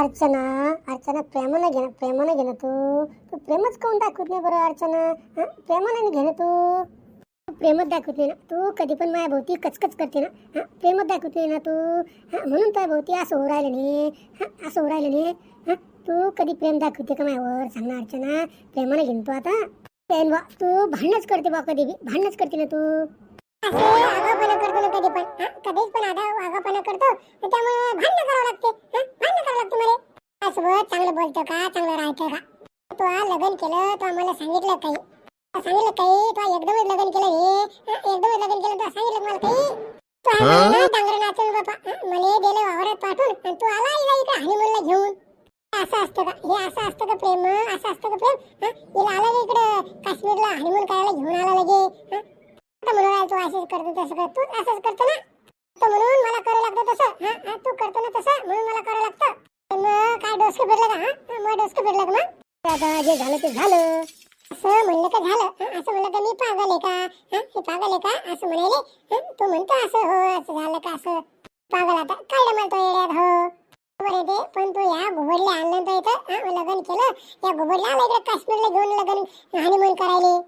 अर्चना अर्चना प्रेमानं घे ना प्रेमानं घे ना तू तू प्रेमच काऊन दाखवत नाही बरं अर्चना हां प्रेमानं घे ना तू तू प्रेमच दाखवत नाही ना तू कधी पण माझ्या भोवती कचकच करते ना हं? प्रेमच दाखवत नाही ना तू हं? म्हणून तुझ्या भोवती असं हो राहिलं नाही हं? असं हो राहिलं नाही हां तू कधी प्रेम दाखवते का माझ्यावर सांग ना अर्चना प्रेमानं घेऊन तू आता प्रेम बा तू भांडणच करते बा कधी बी भांडणच करते ना तू ना कधी पण हं? कधीच पण आगाऊ आगाऊपणा करतो त्यामुळे भांडण करावं लागते हं? भांडण करावं लागते मला त्यासोबत चांगलं बोलतो का चांगलं राहतं का तू लग्न केलं तो आम्हाला सांगितलं काही सांगितलं काही तो एकदमच लग्न केलं हे हं? एकदमच लग्न केलं तो सांगितलं मला काही डांगर नाचून बापा हं? मला दिलं वावरात पाठवून आणि तू आला इकडे हनीमूनला घेऊन असं असतं का हे असं असतं का प्रेम असं असतं का प्रेम हं? हिला आला इकडं काश्मीरला हनीमून करायला घेऊन आला लगे हं? म्हणून राहिला तू असंच करतो तसं कर. तू असंच करतो ना? तर म्हणून मला करावं लागतं तसं. हा हा, तू करतो ना तसं. म्हणून मला करावं लागतं. तर मग काय डोसकं फिरलं का हा? मग डोसकं फिरलं का मग? आता जे झालं ते झालं. असं म्हणलं का झालं? असं म्हणलं का मी पागल आहे का? हा हे पागल आहे का? असं म्हणाले तू म्हणतो असं हो असं झालं का असं? पागल आता. काय म्हणतो येड्यात हो. बरोबर ते पण तू या घुबडल्या आणलं तर इथं हा, लग्न केलं. या घुबडला आला इकडे काश्मीरला घेऊन लग्न हानिमून करायला.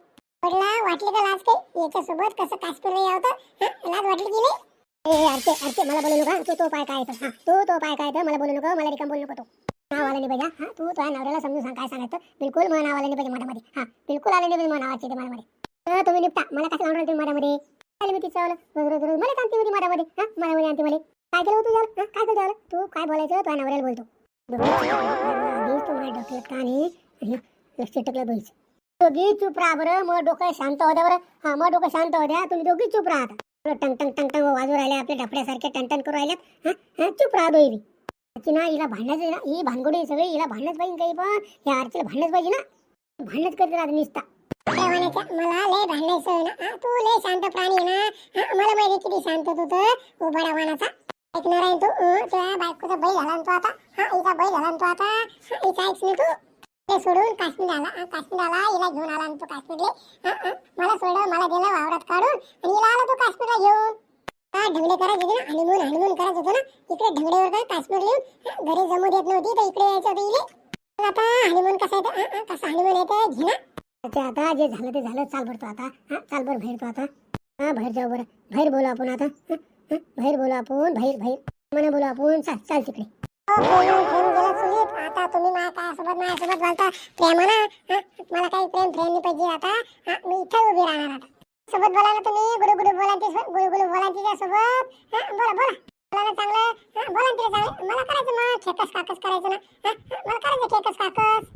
पडला वाटले का लाज काही याच्यासोबत कसं काश्मीरला यावं होतं लाज वाटली की नाही ए अर्चे अर्चे मला बोलू नका तू तो पाय काय तर तू तो पाय काय तर मला बोलू नका मला रिकाम बोलू नको तो नाव आलं नाही पाहिजे हा तू तुझ्या नवऱ्याला समजून सांग काय सांगायचं बिलकुल मला नाव आलं नाही पाहिजे मठामध्ये हा बिलकुल आलं नाही पाहिजे मला नावाची ते मनामध्ये तर तुम्ही निपटा मला कसं लावून तुम्ही मठामध्ये आली मी तिचं रोज रोज रोज मला सांगते होती मठामध्ये हा मठामध्ये आणते मला काय केलं होतं झालं हा काय केलं झालं तू काय बोलायचं तुझ्या नवऱ्याला बोलतो आधीच तुम्हाला डॉक्टर का नाही आणि लक्ष टाकलं बोलायचं दोघी चुप राहा बरं. मग डोकं शांत होत्या बरं. हा मग डोकं शांत होत्या तुम्ही दोघी चुप राहा आता. टंग टंग टंग टंग वाजू राहिले आपल्या डफड्यासारखे टन टन करू राहिल्यात हा हा चुप राहा दोघी. त्याची ना हिला भांडण्याचं ना. ही भानगडी सगळी. हिला भांडणच पाहिजे काही पण. या आरतीला भांडणच पाहिजे ना. भांडणच करते राहत निसता. मला लय भांडायचं ना. तू लय शांत प्राणी आहे ना. मला माहिती किती शांत तू तर. उभा वाणाचा ऐकणार आहे तू? अं, तुझ्या बायकोचा बैल झाला तो आता. हा हिचा बैल झाला तो आता. हा, हिचा ऐक तू. ते सोडून काश्मीर आला काश्मीर आला हिला घेऊन आला तो तू काश्मीरले मला सोडलं मला दिलं वावरात काढून आणि हिला आला तो काश्मीरला घेऊन. का ढगडे करायचे होते ना हनीमून हनीमून करायचं होतं ना इकडे ढंगडेवर काय काश्मीर लिहून घरी जमू देत नव्हती तर इकडे यायचं होतं इले. आता हनीमून कसं येतं? कसं हनीमून येतं घे ना. आता जे झालं ते झालं चाल भरतो आता. हा चाल बरं बाहेर आता. हा बाहेर जाऊ बरं. बाहेर बोलू आपण आता. बाहेर बोलू आपण बाहेर बाहेर. मना बोलू आपण चाल चाल तिकडे. हो, हो, हो, सुनीत आता तुम्ही माझ्यासोबत माझ्यासोबत बोलता प्रेमानं मला काही प्रेम प्रेम नाही पाहिजे आता. मी इथे उभी राहणार आता. सोबत बोला ना तुम्ही गुरु गुरु बोलायचे गुरु गुरु बोलायचे त्या सोबत बोला बोला. बोला ना चांगलं. बोला तिला चांगलं. मला करायचं ना खेकस काकस करायचं ना. मला करायचं खेकस काकस.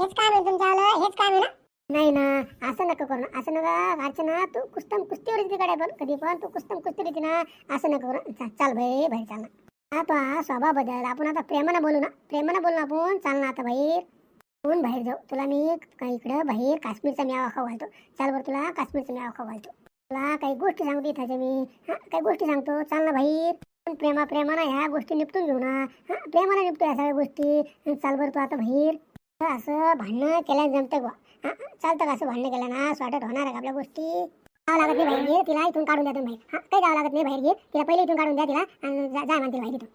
हेच काम आहे तुमच्यावालं हेच काम आहे ना? नाही ना असं नको करू ना. असं नका अर्चना तू कुस्तम कुस्तीवर येते कडे पण. कधी पण तू कुस्तम कुस्तीवर ना असं नको करू चाल भाई भाई चाल ना. हा स्वभाव बदल आपण आता प्रेमानं बोलू ना. प्रेमानं बोलू ना आपण चाल ना आता बाहेर. आपण बाहेर जाऊ. तुला मी इकडं बाहेर काश्मीरचा मेवा खाऊ घालतो. चाल बरं तुला काश्मीरचा मेवा खाऊ घालतो. तुला काही गोष्टी सांगतो इथं मी. हा काही गोष्टी सांगतो. चाल ना बाहेर. प्रेमा प्रेमानं ह्या गोष्टी निपटून घेऊ ना. हा प्रेमानं निपटू ह्या सगळ्या गोष्टी. चाल बरं तू आता बाहेर. असं भांडणं केल्याने जमतं बा हा, चालतं का असं भांडणं केलं ना असं होणार आहे का आपल्या गोष्टी? जावं लागत नाही बाहेर घे तिला इथून काढून द्या तुम्ही बाहेर. हा काही जावं लागत नाही बाहेर घे तिला पहिले इथून काढून द्या तिला आणि जा जा म्हणते बाहेर इथून.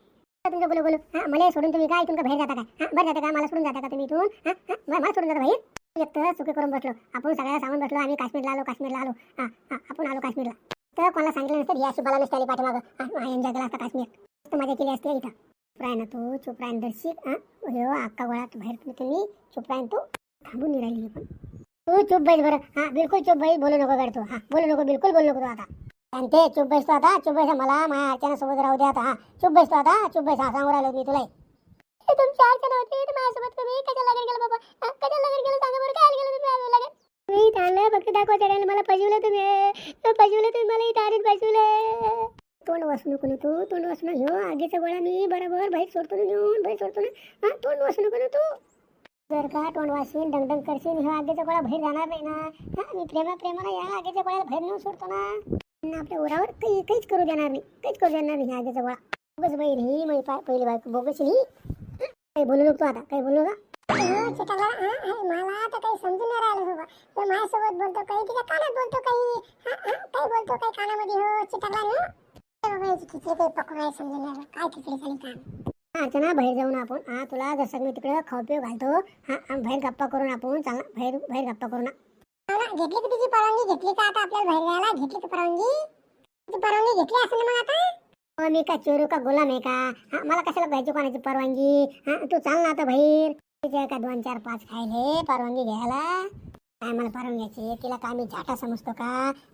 तुमचं बोलू बोलू. हा मला सोडून तुम्ही काय इथून का बाहेर जाता का? हा बरं जाता का? मला सोडून जाता का तुम्ही इथून? हा हा मला सोडून जाता बाहेर? एक तर चुकी करून बसलो. आपण सगळ्याला सांगून बसलो आम्ही काश्मीरला आलो काश्मीरला आलो. हा हा आपण आलो काश्मीरला. तर कोणाला सांगितलं नसतं या शुभाला नसते आली पाठीमागं. हा एन्जॉय केला असता काश्मीर. मजा केली असते इथं. चुप राह ना तू चुप राह दर्शिक हा. हो अक्का गोळ्यात बाहेर तुम्ही तुम्ही चुप राह तू थांबून निघाली पण. तू चुप बैस बरं. हा बिलकुल चुप बैस. बोलू नको करतो हा बोलू नको बिलकुल बोलू नको तू आता. आणि ते चुप बैस तू आता. चुप बैस मला माझ्या अर्चना सोबत राहू दे आता. हा चुप बैस तू आता. चुप बैस हा सांगू राहिलो मी तुला. हे तुमची अर्चना होती. तर माझ्यासोबत तुम्ही कशाला लगेच गेलो बाबा? हा, कशाला लगेच गेलो? सांगा बरं काय गेलो तुम्ही लगेच? मी चांगलं फक्त दाखवा चढायला मला पजवलं तुम्ही. पजवलं तुम्ही मला इथं आणून पजवलं. तोंड वाचू नको तू तोंड वाचू ना आगीचा गोळा मी बरोबर बाईक सोडतो ना घेऊन बाईक सोडतो ना. हा तोंड वाचू नको तू. जर का तोंड वाशीन डंगडंग करशील ह्यो आगीच्या गोळा बाहेर जाणार नाही ना? हा मी प्रेमा प्रेमाला या आगीच्या गोळ्याला बाहेर नेऊन सोडतो ना? आपल्या उरावर काही काहीच करू देणार नाही. काहीच करू देणार नाही ह्या आगीचा गोळा बोगस बाई ही माझी पाय पहिली बायको बोगस ही. काही बोलू नको तू आता काही बोलू नका. मला तर काही समजून नाही राहिलं बाबा. माझ्यासोबत बोलतो काही तिच्या कानात बोलतो काही. हा, हा, काही बोलतो काही कानामध्ये हो चिटकला ना बाबा याची खिचडी काही पकडून समजून नाही राहिलं. काय खिचडी झाली काम अर्चना बाहेर जाऊन आपण. हा तुला जसं मी तिकडे खाऊ घालतो. हा बाहेर गप्पा करून आपण चांगला बाहेर बाहेर गप्पा करू ना. घेतली की तिची परवानगी घेतली का आता आपल्याला बाहेर जायला घेतली का परवानगी. ती परवानगी घेतली असेल मग आता? हो, मी का चोरू का गुलाम आहे का? हा, मला कशाला पाहिजे कोणाची परवानगी? हा तू चाल ना आता बाहेर. का दोन चार पाच खायले परवानगी घ्यायला. काय मला परवानग्याची तिला काय मी झाटा समजतो का?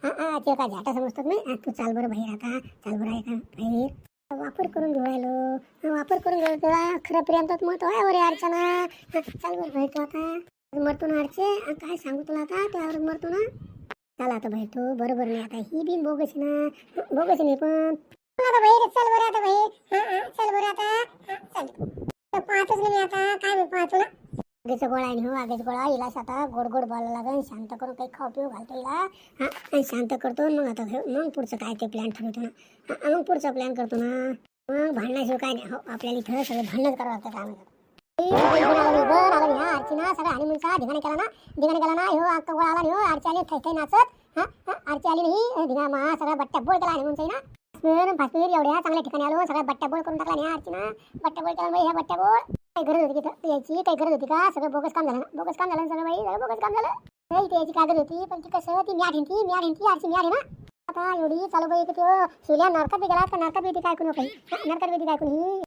हा तिला काय झाटा समजतो का मी तू चाल बरं बाहेर आता. चाल बरं आहे का बाहेर? वापर करून घेऊ राहिलो वापर करून घेऊ तुला खरं प्रेमतात मत आहे वरे अर्चना. हा, चाल बरं बाहेर आता. मरतो ना अर्चे काय सांगू तुला आता? त्यावर मरतो ना? चाल आता भाई तो बरोबर नाही आता. ही बिन बोगस ना. बोगस नाही पण. आता भाई चल बरं आता भाई हा, हा, चल बरं आता. हा, चल. पाहतोच मी आता. काय मी पाहतो ना? आगेचा गोळा आहे ना हो आगेचा गोळा हिला आता गोड गोड बोलायला लागेल शांत करून काही खाऊ पिऊ घालतो हिला. हा आणि शांत करतो मग आता मग पुढचं काय ते प्लॅन ठरवतो ना. हा, मग पुढचा प्लॅन करतो ना. मग भांडण्याशिवाय काय नाही. हो आपल्याला इथं सगळं भांडणच करावं लागतं काय म्हणतात अर्चना सगळं केला ना. धिगाणे केला ना हो अक्का गोळा आला हो आरची आली नाचत. हा आरची आली नाही. धिगा मा सगळा बट्ट्या केला ना फासमीर फासमीर एवढ्या चांगल्या ठिकाणी आलो सगळ्या बट्ट्या बोल करून टाकला नाही अर्चना बट्ट्या बोल केला ह्या बट्ट्या बोल काय गरज होती का यायची काही गरज होती का? सगळं बोगस काम झालं ना? बोगस काम झालं ना सगळं बाई? सगळं बोगस काम झालं? नाही इथे यायची कागद होती पण ती कसं? ती म्याड हिंती म्याड हिंती आरची म्याड आहे ना? आता एवढी चालू बाई की तो शिवल्या नरकात बी गेला तर नरकात बी काय कोणी? काही नरकात बी काय कोणी?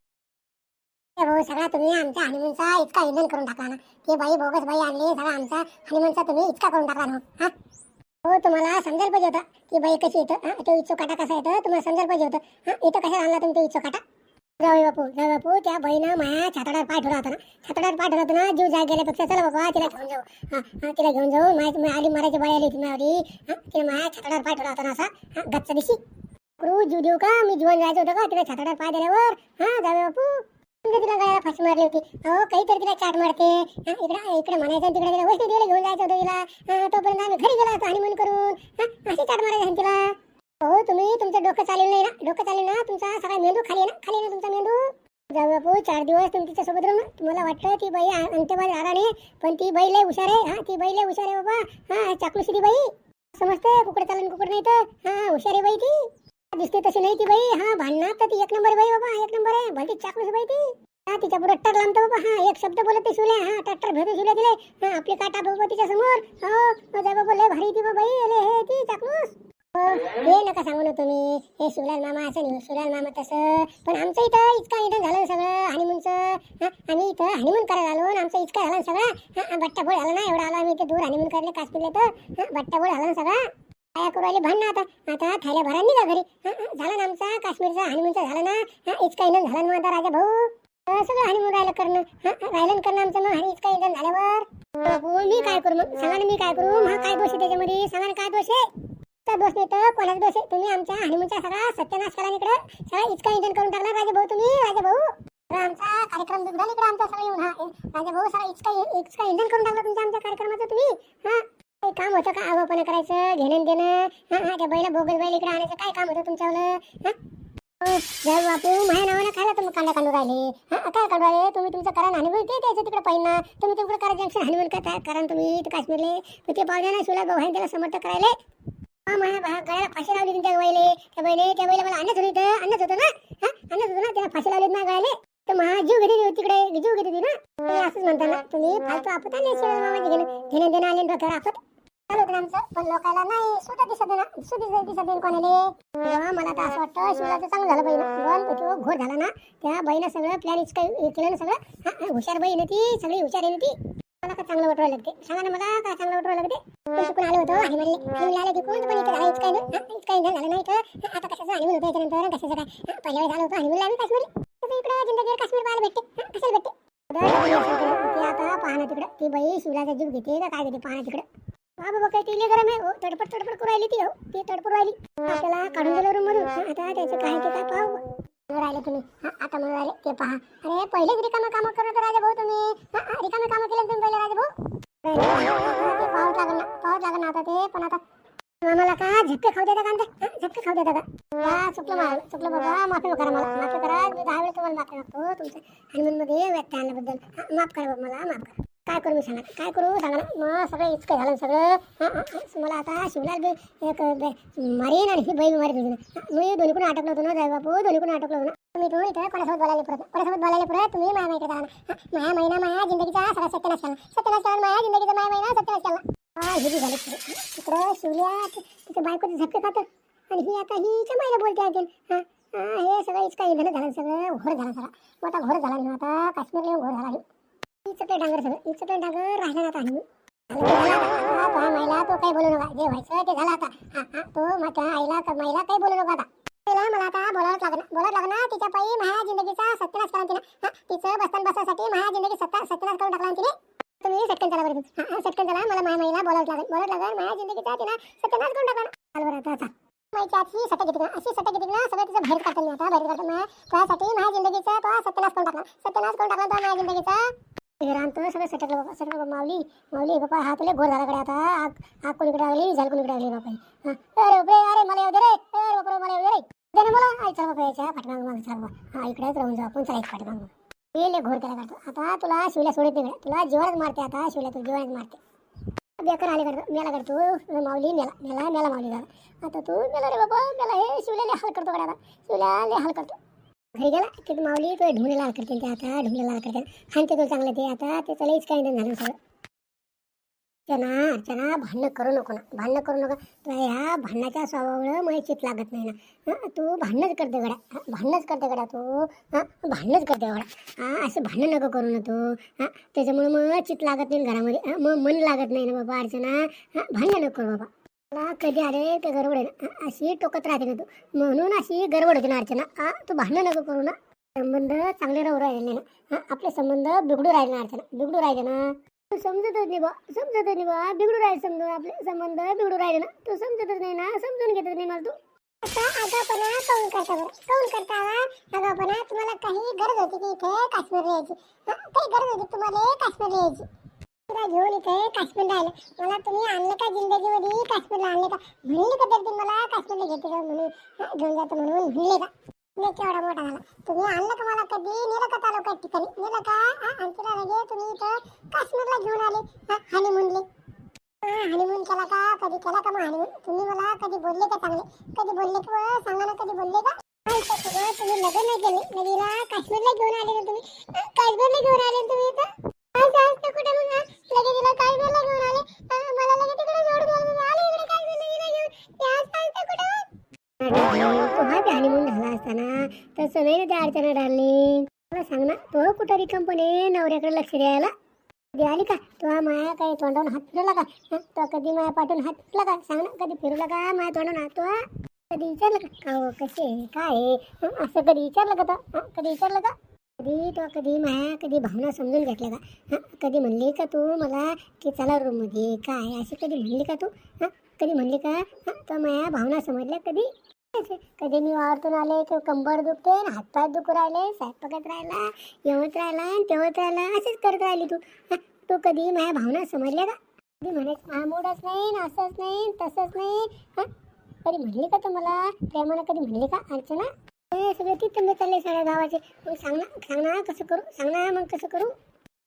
भाऊ सगळा तुम्ही आमच्या हनुमानचा इतका इंधन करून टाकला ना? ते बाई बोगस बाई आणली सगळा आमचा हनुमानचा तुम्ही इतका करून टाकला ना? हा? हो तुम्हाला समजायला पाहिजे होतं. की बाई कशी येतं हा तो इच्छो काटा कसा येतं? तुम्हाला समजायला पाहिजे होतं. हा इथं कशा आणला तुम्ही तो इच्छो काटा जाऊ बापू जाऊ बापू त्या बहिणं माया छातडावर पाय ठेवला होता ना. छातडावर पाय ठेवला होता ना जीव जाय गेल्यापेक्षा चला बाबा तिला घेऊन जाऊ. हा हा तिला घेऊन जाऊ. माहिती आली मराठी बाई आली होती माझी हा तिला माया छातडावर पाय ठेवला होता ना असा. हा गच्चा दिशी. क्रू जीव देऊ का? मी जीवन जायचं होतं का? तिला छातडावर पाय दिल्यावर. हा जावे बापू. समजा तिला गळ्याला फाशी मारली होती. अहो काहीतरी तिला चाट मारते. हा, इकडे इकडे म्हणायचं तिकडे तिला वस्तू तिला घेऊन जायचं होतं तिला. तोपर्यंत आम्ही घरी गेलो होतो हनीमून करून. हा, अशी चाट मारायची तिला. हो तुम्ही तुमचं डोकं चालेल नाही ना? डोकं चालेल ना? तुमचा सगळा मेंदू खाली आहे ना? खाली ना तुमचा मेंदू? जाऊ बापू चार दिवस तुम्ही तिच्यासोबत राहून तुम्हाला वाटतं ती बाई अंत्यवाद राहणार नाही पण ती बाई लय हुशार आहे. हा ती बाई लय हुशार आहे बाबा. हा चाकलूशी बाई. समजते कुकड चालून कुकड नाही तर. हा हुशार आहे बाई ती. दिसते तशी नाही ती बाई. हा भांडणार तर ती एक नंबर बाई बाबा एक नंबर आहे. भलती चाकलूस बाई ती. हा तिच्या पुढे टर लांबतो बाबा हा एक शब्द बोलत ते शिवल्या हा ट्रॅक्टर भेटू शिवले दिले हा आपली काटा बाबा तिच्या समोर हो जा बाबा लय भारी ती बाई अरे हे ती चाकलूस हे नका सांगू ना तुम्ही. हे शिवलाल मामा असं नाही हो. शिवलाल मामा तसं. पण आमचं इथं इतका निधन झालं सगळं हनीमूनचं आम्ही इथं हनीमून करायला आलो आणि आमचं इतकं झालं सगळं. हा, झालं ना एवढा आलो आम्ही इथे दूर हनीमून करायला काश्मीरला तर. हा, बट्टा ना सगळा. काय करू राहिले भांडणं आता. आता थैल्या भरा निघा घरी. झालं झाला ना आमचा काश्मीरचा हनीमूनचा झाला ना. इतका इंधन झाला ना मग आता राजा भाऊ. सगळं हनीमून राहिलं करणं. राहिलं करणं आमचं मग. हनी इतका इंधन झाल्यावर. हो, मी काय करू मग? सांगा ना मी काय करू? मग काय दोष आहे त्याच्यामध्ये? सांगा ना काय दोष आहे? तर दोष नाही तर कोणाचा दोष आहे तुम्ही आमच्या हनीमूनचा सगळा सत्यानाश करा इकडं. सगळा इतका इंटन करून टाकला राजे भाऊ तुम्ही राजे भाऊ. आमचा कार्यक्रम झाला इकडे आमचा सगळं येऊन हा भाऊ सगळा इतका इतका इंटन करून टाकला तुमच्या आमच्या कार्यक्रमाचं तुम्ही. हा काही काम होतं का? आवापणा करायचं घेणं देणं? हा हा त्या बैला बोगल बैल इकडे आणायचं काय काम होतं तुमच्यावर? हा? अहो, बापू माझ्या नावानं खायला तुम्ही कांदा काढून राहिले. हा काय काढू राहिले? तुम्ही तुमचं करा ना हनीमून ते द्यायचं तिकडे पाहिजे तुम्ही तिकडे करा जंक्शन हनीमून करता करा तुम्ही काश्मीरले. ते पाहुण्या ना शिवला भाऊ त्याला समर्थ करायला. हा माझ्या भा गळ्याला फाशी लावली तुमच्या बैले त्या बैले त्या बैला मला आणत होती इथं आणत होतं ना हा आणत होतं ना त्याला फाशी लावली माझ्या गळ्याले तर महा जीव घेते तिकडे जीव घेते ती ना तुम्ही असंच म्हणता ना तुम्ही फालतू आपत आले मामाचे घेणं घेणं देणं आले डोक्यावर आपत चालू होतं आमचं पण लोकांना नाही सुद्धा दिसत ना सुद्धा दिसत नाही कोणाले तेव्हा मला तर असं वाटतं चांगलं झालं बाई पण तो घोर झाला ना त्या बाईनं सगळं प्लॅन काही केलं ना सगळं हुशार बहीण ना ती सगळी हुशार आहे ना ती मला का चांगलं वाटवायला लागते. सांगा ना मला का चांगलं वाटवायला लागते? पण चुकून आलो होतो आणि म्हणले आणि आले की कोण? पण इथं झालं इतकं हा, इतकं इंधन झालं नाही तर? आता कसं आणि म्हणून त्याच्यानंतर कसं काय? पहिल्या वेळेस झालं होतं आणि आम्ही काश्मीर इकडे जिंदगीवर काश्मीर पाहायला भेटते. हा, कशाला भेटते? आता पाहणं तिकडं. ती बाई शिवलाचा जीव घेते का काय घेते पाहणं तिकडं. हा बाबा काही तिले गरम आहे. हो तडपड तडपड करू राहिली ती हो. ती तडपड राहिली. आपल्याला काढून दिलं रूम मधून. आता त्याचं काय ते काय पाहू. राहिले तुम्ही. आता म्हणून राहिले. ते पहा. अरे पहिलेच रिकामं कामं करत राजा भाऊ तुम्ही. रिकामं कामं केलं तुम्ही पहिले राजा भाऊ? ते पाहावं लागेल ना पाहावं लागेल ना आता ते. पण आता मला का झटके खाऊ देता का झटके खाऊ देता का? चुकलं मला चुकलं बाबा. माफी करा मला माफी करा. मी दहा वेळ तुम्हाला माफी मागतो तुमच्या हनुमानमध्ये व्यक्त आणल्याबद्दल माफ करा मला माफ करा. काय करू मी सांगा. काय करू? सांगा ना. मग सगळं इतकं झालं सगळं. हां मला आता शिवलाल बी एक बे- आणि ही बैल मारी तुझी. मी दोन्हीकडून अटकलो होतो ना जाय बापू. दोन्हीकडून अटकलो होतो ना. तुम्ही तुम्ही इथं कोणासोबत बोलायला परत कोणासोबत बोलायला परत तुम्ही माया माहिती करा माया महिना माया जिंदगीचा सगळा सत्यानाश केला. सत्यानाश केला माया जिंदगीचा माया महिना सत्यानाश केला. हा हे बी झालं पुढे. तिकडं शिवल्या तिच्या बायकोचे झटके खातं. आणि ही आता हिच्या मायला बोलते आणखीन हां हां, हे सगळं इतका इंधन झालं सगळं घोर झाला सगळा आता घोर झाला नाही आता काश्मीरला घोर झाला. आहे इचकलं डांगर सगळं इचकलं डांगर राहिला ना आता महिला तो काही बोलू नका. जे व्हायचं ते झालं आता. हा हा तो मग आईला महिला काही बोलू नका आता. मला आता बोलावंच लागणार बोलावं लागणार तिच्या पायी माझ्या जिंदगीचा सत्यानाश हा तिचं बसतान बसासाठी माझ्या जिंदगी सत्ता सत्यानाश करून टाकला तिने. तुम्ही सटकन चला बरं हा सटकन चला. मला माझ्या महिला बोलावंच लागेल. बोलावं लागेल. माझ्या जिंदगीचा तिनं सत्यानाश करून टाकला चाल आता आता. माहिती अशी ना अशी ना सगळं तिचं बाहेर काढतो मी आता. बाहेर काढतो मी त्यासाठी माझ्या जिंदगीचा तो सत्यानाश करून टाकला. सत्यानाश करून टाकला तो माझ्या जिंदगीचा. हे सगळं सटकलं बाबा सटकलं बाबा मावली मावली बाबा हा तुला घोर झाला आता. आग आग कोणीकडे लागली? झाल कोणीकडे लागली बाबा अरे बापरे अरे मला येऊ दे रे. अरे बापरे मला येऊ दे रे. दे मला. आई चल बाबा याच्या पाठीमाग माग चल बाबा हा इकडेच राहून जाऊ आपण. चला पाठीमाग. हे लय घोर केला करतो आता. तुला शिवल्या सोडत नाही तुला जीवनच मारते आता. शिवल्या तू जीवनच मारते. बेकर आले करतो मेला करतो माऊली मेला मेला मेला माऊली झाला. आता तू मेला रे बाबा मेला हे शिवल्याला हाल करतो कडे आता. शिवल्याला हाल करतो. घरी गेला की माऊली तो ढुंगले लाल करते ते आता ढुंगले लाल करते आणि ते तुला चांगलं ते आता ते चला काही नाही झालं सगळं अर्चना अर्चना भांडणं करू नको ना. भांडणं करू नका. तुला ह्या भांडणाच्या स्वभावामुळं मला चित लागत नाही ना. तू भांडणच करते गड्या. भांडणंच भांडणच करते गड्या तू. हां भांडणच करते गड्या हां असं भांडणं नको करू ना तू. हां त्याच्यामुळे मग चित लागत नाही घरामध्ये. मग मन लागत नाही ना बाबा अर्चना. हां भांडणं नको करू बाबा. मला कधी आले ते गरबड आहे ना अशी टोकत राहते ना तू. म्हणून अशी गरबड होती ना अर्चना. हां तू भांडण नको करू ना. संबंध चांगले राहू राहिले नाही ना. आपले संबंध बिघडू राहिले ना अर्चना. बिघडू राहिले ना. तू समजतच नाही बा समजतच नाही बा. बिघडू राहिले समजून आपले संबंध बिघडू राहिले ना. तू समजतच नाही ना समजून घेतच नाही मला तू. आता आगापणा काऊन करता बरं. काऊन करता आगापणा तुम्हाला काही गरज होती की इथे? काश्मीरला यायची. हं? काही गरज होती तुम्हाला? काश्मीरला यायची. तुला घेऊन इथे काश्मीर राहिलं मला तुम्ही आणलं का जिंदगीमध्ये? काश्मीरला आणले का? म्हणले का तर तुम्ही मला काश्मीरला घेते जाऊ म्हणून. घेऊन जातो म्हणून म्हणले का? मी केवढा मोठा झाला. तुम्ही आणलं का मला कधी? नेलं का तालुका ठिकाणी? नेलं का? हा, लगे तुम्ही इथं काश्मीरला घेऊन आले. हनीमूनले हनीमून केला का? कधी केला का मग हनीमून तुम्ही मला कधी बोलले का चांगले? कधी बोलले का सांगा ना कधी बोलले का? तुम्ही लग्न नाही केले. नदीला काश्मीरला घेऊन आले ना तुम्ही काश्मीरला घेऊन आले तुम्ही इथं? हनीमून झाला असताना. तसं नाही ना त्या डार्लिंग मला सांग ना तो कुठं रिकंपनी नवऱ्याकडे लक्ष द्यायला? कधी आली का? तो माया काही तोंडावून हात फिरवला का? तो कधी माया पाठवून हात फिरला का? सांग ना कधी फिरवला का माया तोंडावून हात? तो कधी विचारलं का? हो कसे काय असं कधी विचारलं का तो? कधी विचारलं का? कधी तो कधी माया कधी भावना समजून घेतल्या का हां कधी म्हणली का तू मला की चला रूममध्ये काय अशी कधी म्हणली का तू? हां कधी म्हणली का? हां तर माया भावना समजल्या कधी? कधी मी वावरतून आले तर कंबर दुखते आणि हातपाय दुखू राहिले स्वयंपाकात राहिला येवत राहिला आणि तेवत राहिला असेच करत राहिली तू. तू कधी माझ्या भावना समजल्या का? कधी म्हणायचं हा मूडच नाही असंच नाही तसंच नाही. हां कधी म्हणली का तुम्हाला प्रेमानं कधी म्हणली का अर्चना? हे सगळे तुम्ही चालले सगळ्या गावाचे. मग सांग ना सांग ना कसं करू? सांग ना मग कसं करू?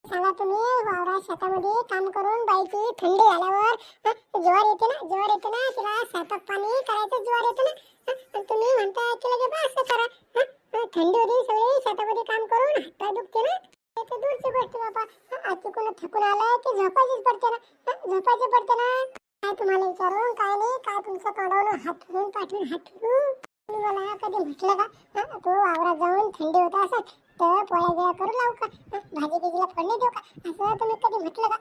सांगा तुम्ही वावरात शेतामध्ये काम करून बाईची थंडी झाल्यावर हं, ज्वार येते ना ज्वार येते ना तिला स्वयंपाक पाणी करायचं ज्वार येते ना हं, आणि तुम्ही म्हणता की लगे बा असं करा हं, हं, थंडी होती सगळी शेतामध्ये काम करून हातपाय दुखते ना. ते तर दूरची गोष्ट बाबा. हं, आज थकून आलं की झोपायचीच पडते ना हं, झोपायची पडते ना. काय तुम्हाला विचारून काय नाही काय तुमचं तोंडावरून हात फिरून पाठवून हात फिरून मला कधी म्हटलं का? तू वावरात जाऊन थंडी होत असत तर पोळ्या बिळ्या करू लावू का? भाजी बिजीला फोडणी देऊ का? असं तुम्ही कधी म्हटलं का?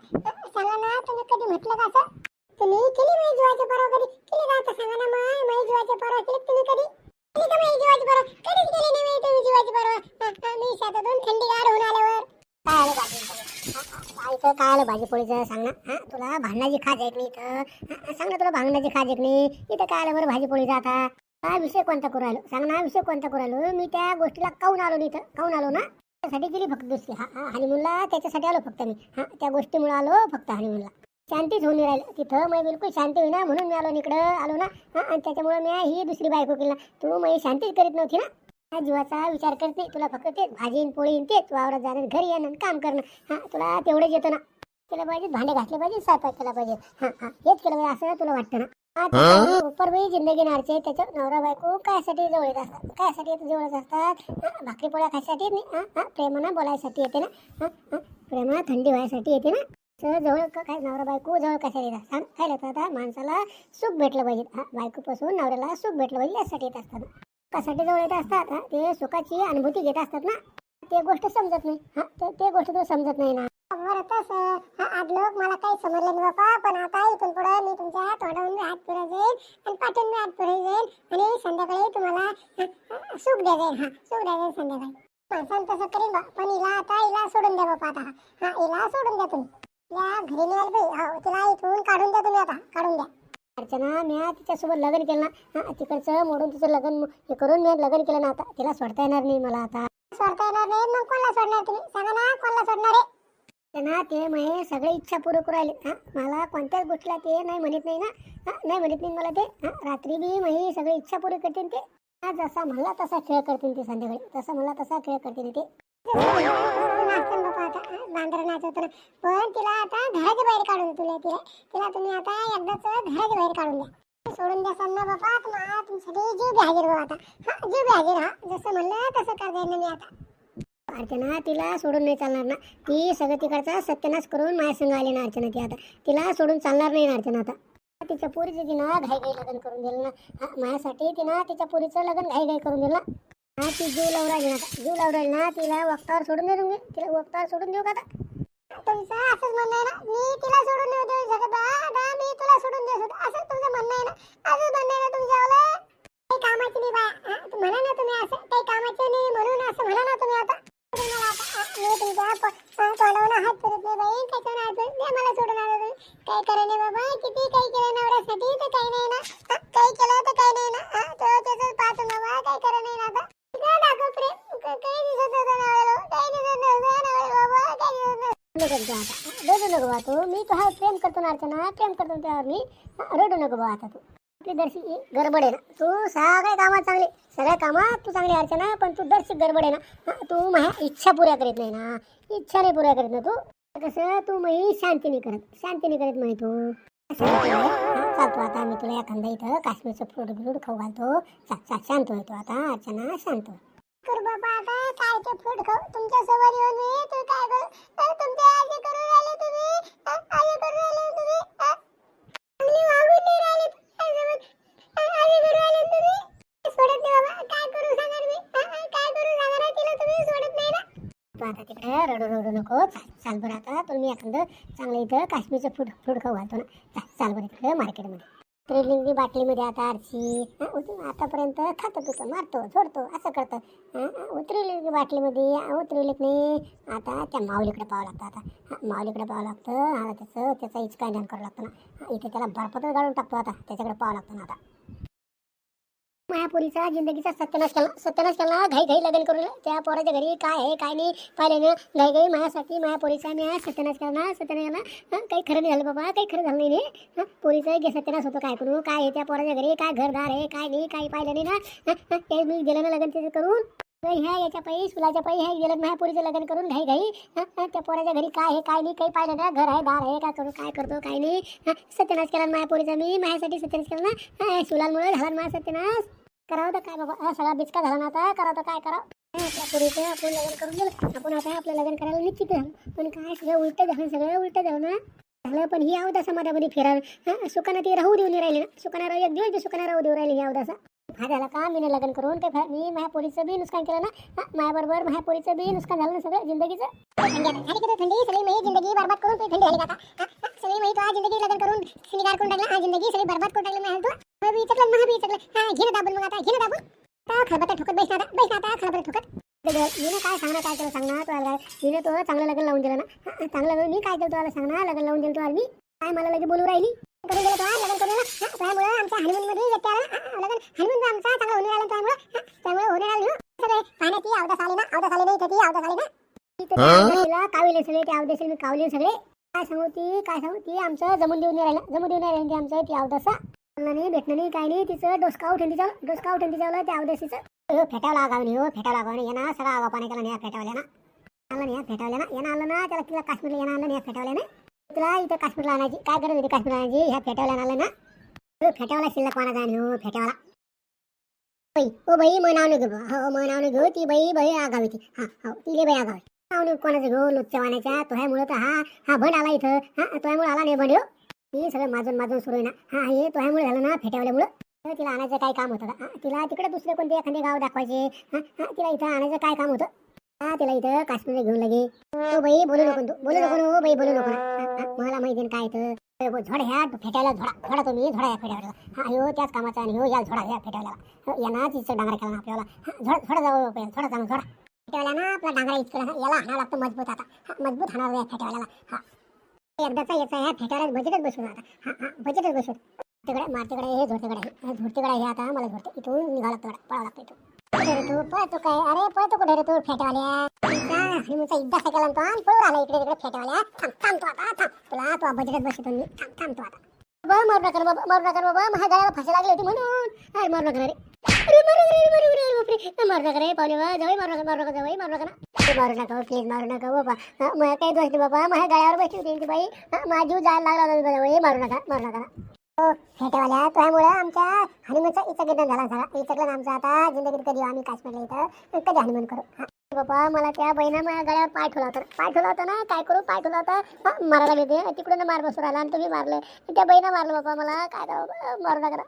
सांगा ना तुम्ही कधी म्हटलं का असं? तुम्ही केली माझी जीवाची परवा कधी केली का आता? सांगा ना मग माझी जीवाची परवा केली तुम्ही कधी? केली का माझी जीवाची परवा कधीच केली नाही मी तुम्ही जीवाची परवा हं, मी शेतातून थंडीगार होऊन आल्यावर. काय आलं भाजी इथं काय आलं भाजी पोळीचं सांग ना. हा तुला भांडणाची खाज आहे नाही इथं सांग ना तुला भांडणाची खाज आहे नाही इथं काय आलं बरं भाजी पोळीचं आता. हा विषय कोणता करू राहिलो? सांग ना विषय कोणता करू राहिलो? मी त्या गोष्टीला काऊन आलो नाही इथं? काऊन आलो ना? त्यासाठी गेली फक्त दुसरी. हा हा हनीमूनला त्याच्यासाठी आलो फक्त मी. हा त्या गोष्टीमुळे आलो फक्त हनीमूनला शांतीच होऊन राहिलं. तिथं मग बिलकुल शांती होईना म्हणून मी आलो इकडं आलो ना. हा आणि त्याच्यामुळे मी ही दुसरी बायको केली ना. तू मग शांतीच करीत नव्हती ना? हा जीवाचा विचार करते तुला फक्त तेच भाजी आणि पोळी तेच वावरात जाणं घरी येणं काम करणं. हा तुला तेवढंच येतं ना. केलं पाहिजे भांडे घातले पाहिजे स्वयंपाक केला पाहिजे. हा हा हेच केलं पाहिजे असं तुला वाटतं ना? त्याच्यामुळे उपर बाई जिंदगी नारचे त्याच्या नवरा बायको कायसाठी जवळ येत असतात. कायसाठी येत जवळच असतात? भाकरी पोळ्या खायसाठी प्रेमानं बोलायसाठी येते ना? प्रेमानं थंडी व्हायसाठी येते ना? तर जवळ क- काय नवरा बायको जवळ कशाला येतात? सांग काय येतात आता माणसाला सुख भेटलं पाहिजे. हा बायकोपासून नवऱ्याला सुख भेटलं पाहिजे यासाठी येत असतात. कशासाठी जवळ येत असतात? ते सुखाची अनुभूती घेत असतात ना? ते गोष्ट समजत नाही. हा ते ते गोष्ट तुला समजत नाही ना? बरं तसं आज लोक मला काही समजलं नाही बाबा पण आता इथून पुढे मी तुमच्या तोंडावरून मी हात फिरत जाईल आणि पाठवून मी हात पुढे जाईल आणि संध्याकाळी तुम्हाला अ, अ, सुख द्या जाईल हा सुख द्या जाईल संध्याकाळी. माणसानं तसं करीन बा पण हिला आता हिला सोडून द्या बाबा आता. हा हिला सोडून द्या तुम्ही. या घरी नाही आली हो तिला इथून काढून द्या तुम्ही आता काढून द्या. अर्चना मी तिच्यासोबत लग्न केलं ना हा तिकडचं मोडून तिचं लग्न हे करून मी लग्न केलं ना आता. तिला सोडता येणार नाही मला आता. सोडता येणार नाही? मग कोणाला सोडणार तुम्ही? सांगा ना कोणाला सोडणार आहे? त्यांना ते माझे सगळे इच्छा पूर्ण करू राहिले. हा मला कोणत्याच गोष्टीला ते नाही म्हणत नाही ना. नाही म्हणत नाही मला ते. हा रात्री बी माझी सगळी इच्छा पूर्ण करतील ते. हा जसा म्हणला तसा खेळ करतील ते संध्याकाळी. तसा म्हणला तसा खेळ करतील ते. नाचताना बाबा पण तिला आता घराच्या बाहेर काढून तुला तिला. तिला तुम्ही आता एकदाच घराच्या बाहेर काढून द्या. सोडून द्या सांगा ना बाबा तुम्हाला तुमच्यासाठी जीव बी हाजीर बाबा आता. हा जीव बी हाजीर. हा जसं म्हणलं तसं करता येईल मी आता. अर्चना तिला सोडून नाही चालणार ना. ती सगळं तिकडचा सत्यानाश करून माझ्या संग आली ना अर्चना ती आता. तिला सोडून चालणार नाही ना अर्चना आता. तिच्या पोरीचं तिनं घाई घाई लग्न करून दिलं ना. हा, माझ्यासाठी तिनं तिच्या पोरीचं लग्न घाई घाई करून दिलं ना. हा ती जीव लावून राहिली ना आता. जीव लावून राहिली ना तिला वक्तावर सोडून देऊ. मी तिला वक्तावर सोडून देऊ का आता? तुमचं असंच म्हणणं आहे ना. मी तिला सोडून देऊ देऊ शकत बा मी तुला सोडून देऊ शकत असंच तुमचं म्हणणं आहे ना. असंच म्हणणं आहे ना तुमच्यावालं. काही कामाची नाही बा म्हणा ना तुम्ही असं. काही कामाची नाही म्हणून असं म्हणा ना तुम्ही आता तुम्ही मला आता, हा, मी तुमच्या प- हा, तोंडावरून हात फिरत नाही बाई त्याच्यावर हात फिरत नाही मला सोडून आलं तुम्ही काही करा नाही बाबा किती काही केलं नवऱ्यासाठी तर काही नाही ना हा, काही केलं तर काही नाही ना हा, तो त्याचं पाहतो ना बा काही करा नाही ना आता काय दाखव प्रेम क- काही दिसत नव्हतं नवऱ्याला काही दिसत नव्हतं नवऱ्याला बाबा काही दिसत नव्हतं नको करतो आता रडू नको बा तू मी तुला प्रेम करतो ना अर्चना प्रेम करतो रडू नको बा आता तू. आपली दर्शी गडबड आहे ना. तू सगळ्या कामात चांगली सगळ्या कामात तू चांगली अर्चना पण तू दर्शी गडबड आहे ना. तू माझ्या इच्छा पुऱ्या करीत नाही ना. इच्छा नाही पुऱ्या करीत ना तू. कसं तू मी शांती नाही करत शांती नाही करत माही तू. चालतो आता मी तुला एखादा इथं काश्मीरचं फ्रूट फ्रूट खाऊ घालतो. चा चा शांत होतो तू आता अर्चना शांत होय. कर बाबा आता काय ते फ्रूट खाऊ? तुमच्या सवारी येऊन मी तू काय करू? अरे तुमचे आजी करून राहिले तुम्ही? आजी करून राहिले तुम्ही? आता तिकडे रडू रडू नको. चाल चाल बरं आता. तुला मी एखादं चांगलं इथं काश्मीरचं फ्रूट फ्रूट खाऊ घालतो ना. चाल चाल बरं तिकडे मार्केटमध्ये ट्रेलिंगची बाटलीमध्ये आता आरशी उतरून आतापर्यंत खातं पितं मारतो सोडतो असं करतं. उतरवली की बाटलीमध्ये उतरवली नाही. आता त्या माऊलीकडे पाहावं लागतं आता. माऊलीकडे पाहावं लागतं. हा त्याचं त्याचा इचका ध्यान करावं लागतं ना. इथे त्याला बर्फातच गाळून टाकतो आता. त्याच्याकडे पाहावं लागतं ना आता. मायापुरीचा जिंदगीचा सत्यानाश केला सत्यानाश केला घाई घाई लग्न करून त्या पोराच्या घरी काय आहे काय नाही पाहिले ना घाई घाई माझ्यासाठी मायापुरीचा मी आज सत्यानाश केला ना सत्यानाश केला हं, काही खरं नाही झालं बाबा काही खरं झालं नाही रे. हं, पोरीचं सत्यानाश काय करू? काय आहे त्या पोराच्या घरी? काय घरदार आहे काय नाही काही पाहिलं नाही ना? ते मी गेलं ना लग्न त्याचं करून. ह्या याच्या पायी सुलाच्या पायी ह्या गेलं महापुरीचं लग्न करून घाई घाई। त्या पोराच्या घरी काय आहे काय नाही काही पाहिलं ना घर आहे दार आहे काय करू काय करतो काय नाही। सत्यनाश केला केला मायापुरीचा मी माझ्यासाठी सत्यनाश केला ना। हं, सुलांमुळे झाला माझा सत्यनाश। करावं तर काय बाबा हा सगळा बिचका झाला ना आता करावं तर काय करावं। हे पुरीचं आपण लग्न करून गेलं आपण आता आपलं लग्न करायला निश्चित झालं। पण काय सगळं उलटं झालं सगळं उलटं झालं ना। झालं पण ही अवदासा माझ्यामध्ये फिरावं सुकाना ती राहू देऊन राहिली ना। सुकाना राहू एक दिवस बी राहू देऊ राहिली ही अवदासा। हा झाला का मी लग्न करून ते मी माझ्या पोरीचं बी नुकसान केलं ना? हा, माझ्याबरोबर माझ्या पोरीचं बी नुकसान झालं ना सगळं जिंदगीचं? थंडी सगळी माझी जिंदगी बरबाद करून तू थंडी झाली का सगळी माझी तू जिंदगी लग्न करून श्रीगार करून टाकला हा जिंदगी सगळी बरबाद करून टाकली माझ्या तू. मग बी चकलं मग बी चकलं हा घेणं दाबून मग आता घेणं दाबून. आता खरबत्ता ठोकत बैस आता बैस आता खरबत्ता ठोकत. मी काय सांगणार काय केलं सांगणार? तुला आला मी तो चांगलं लग्न लावून दिलं ना? चांगलं मी काय केलं तुला सांगणार? लग्न लावून दिलं तुला मी? काय मला लगे बोलू राहिली? करून दिलं तुला लग्न करून दिलं. आमच्या हनीमून मध्ये व्यत्यय आला हा, हा, लग्न हनीमून आमचा चांगला होऊन राहिला त्यामुळे हा, त्यामुळे होऊन राहिलं ना सगळे पाण्यात ती अवदास आली ना अवदास आली नाही ती अवदास आली ना ती काविले सगळे त्या अवदासीला मी कावले सगळे. काय सांगू ती काय सांगू ती आमचं जमून देऊन नाही राहिलं जमून देऊन नाही राहिलं ती आमचं ती अवदासा बोलणं नाही भेटणं नाही काही नाही तिचं डोसका उठून तिच्या डोसका उठून तिच्यावलं त्या अवदासीचं हो फेटावं लागावं हो फेटावं लागावं येणार सगळा आवा पाणी केला नाही फेटावल्या ना आलं नाही फेटावल्या ना येणं. आलं ना त्याला तिला काश्मीरला येणं आलं नाही फेटावल्या ना तुला इथं काश्मीरला आणायची. काय गरज होती काश्मीरला आणायची? ह्या फेट्यावाला आला ना. तो फेट्यावाला शिल्लक जाण हो फेट्यावाला. बाई ओ बाई मग नाव नाही घेऊ हो मग नाव नाही घेऊ ती बाई बाई आगावी ती. हा हो तिले बाई आगावी. नाव नाही कोणाचं घेऊ लुच्च्या वाण्याच्या तोह्यामुळं तर हा हा भंड आला इथं. हा तोह्यामुळे आला नाही भंड हो ती सगळं माझून माझून सुरू आहे ना. हा हे तोह्यामुळे झालं ना फेटावल्यामुळं तर तिला आणायचं काय काम होतं का हा, तिला तिकडे दुसरे कोणते एखादे गाव दाखवायचे. हा हा तिला इथं आणायचं काय काम होतं? हा तिला इथं काश्मीर घेऊन लगे. तो बाई बोलू नको तू बोलू नको ना, बाई बोलू नको मला माहिती ना काय इथं. झोड ह्या फेटायला झोडा झोडा तुम्ही झोडा या फेटायला हा हो त्याच कामाचा आणि हो या झोडा ह्या फेटायला यांना तिचं डांगर केला ना आपल्याला. हा, झोड झोडा जाऊ झोडा जाऊ झोडा. फेटायला ना आपला डांगरा इतकं याला हाणा लागतो मजबूत आता. हा, मजबूत हाणार या फेटायला हा. एकदाचा याचा ह्या फेटायला बजेटच बसून आता. हा हा बजेटच बसून तिकडे मारतीकडे हे झोडतेकडे हे झोडतीकडे हे आता मला झोडते इथून निघाला लागतं पळावं लागतं इथून. कुठे तू पळतो काय? अरे पळतो कुठे रे तू? फेटावाल्या हनुमनचा एकदा केला आणि पळून आला इकडे तिकडे फेटावाल्या थांब थांब तू आता थांब. तुला तू मी. थांब थांब तू आता. बाबा मारू नका बाबा मारू नका बाबा. माझ्या गळ्याला फाशी लागली होती म्हणून. अरे मारू नका रे. अरे मारू नका रे मारू रे बापरे. मारू नका रे पाहुणे बा जावई मारू नका मारू नका मारू नका अरे मारू नका प्लीज मारू नका बाबा. मला काही दोष नाही बाबा. माझ्या गळ्यावर बसली होती बाई. हा, जीव जायला लागला होता जावई मारू नका मारू नका फेटेवाल्या त्यामुळे आमच्या हनुमानचा इचक झाला सगळा इचकला आमचा आता जिंदगीत कधी आम्ही काश्मीरला इथं कधी हनुमान करू. बाबा मला त्या बहिणा माझ्या गळ्यावर पाय ठेवला होता. पाय ठेवला होता ना काय करू? पाय ठेवला होता. हा, मारायला गेले तिकडून मार बसू राहिला आणि तुम्ही मारले. त्या बहिणा मारलं बाबा मला. काय करावं, मारू नका.